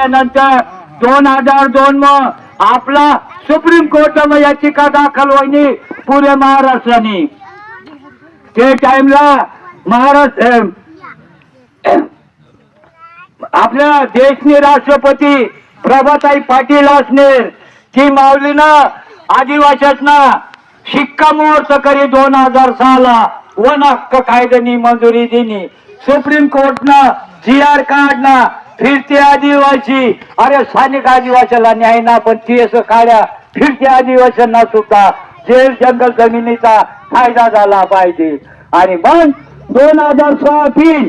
झाल्यानंतर दोन हजार दोन मग आपला सुप्रीम कोर्ट याचिका दाखल होईनी पुरे महाराष्ट्राने. ते टाइमला महाराष्ट्र आपल्या देशने राष्ट्रपती प्रभाताई पाटील असणार. ती माऊलीनं आदिवाशांना शिक्कामोर्त करी दोन हजार सहाला वन हक्क कायद्यानी मंजुरी दिली सुप्रीम कोर्टनं जी आर काढना फिरते आदिवासी. अरे स्थानिक आदिवाशाला न्याय ना पण ती असं काढ्या फिरते आदिवासींना सुद्धा जेल जंगल जमिनीचा फायदा झाला पाहिजे. आणि मग दोन हजार सोळा तीन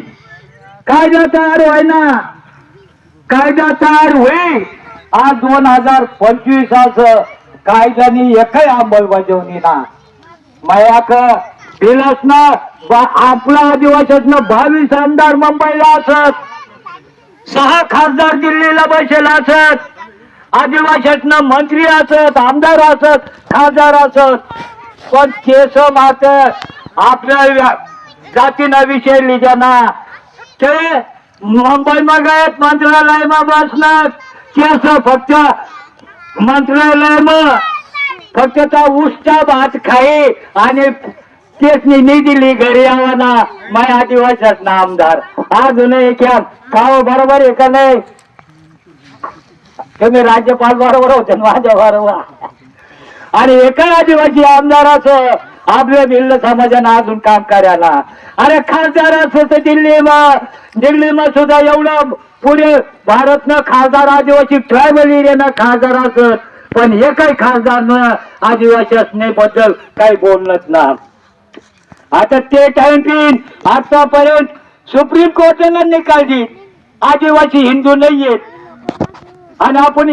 कायदा तयार होय ना कायदा तयार होईल. आज दोन हजार पंचवीस असं कायद्याने एकही अंमलबजावणी ना. मायाक दिलंच ना बा- आपला आदिवासीतनं बावीस आमदार मुंबईला असत. सहा खासदार दिल्लीला बसेल असत. आदिवासीतनं मंत्री असत आमदार असत खासदार असत. पण केस मात्र आपल्या जातीना विषय त्यांना ते मुंबईमा गयत मंत्रालयमा बसणार. केस फक्त मंत्रालयमा. फक्त त्या उष्टा भात खाई आणि केसनी निधी घरी यावाना माय आदिवासात ना आमदार अजून एक काव बरोबर आहे का नाही? तुम्ही राज्यपाल बरोबर होते माझ्या बरोबर. आणि एका आदिवासी आमदार असो आपल्या भिल्ल समाजानं अजून काम करायला. अरे खासदार असो तर दिल्लीमा दिल्लीमा सुद्धा एवढं पुढे भारतनं खासदार आदिवासी ट्रायबल एरियानं खासदार असत. पण एकही न आदिवासी असण्याबद्दल काही बोलणंच ना आता ते टाइम पिन आतापर्यंत सुप्रीम कोर्टानं निकाल दिल आदिवासी हिंदू नाहीयेत. आणि आपण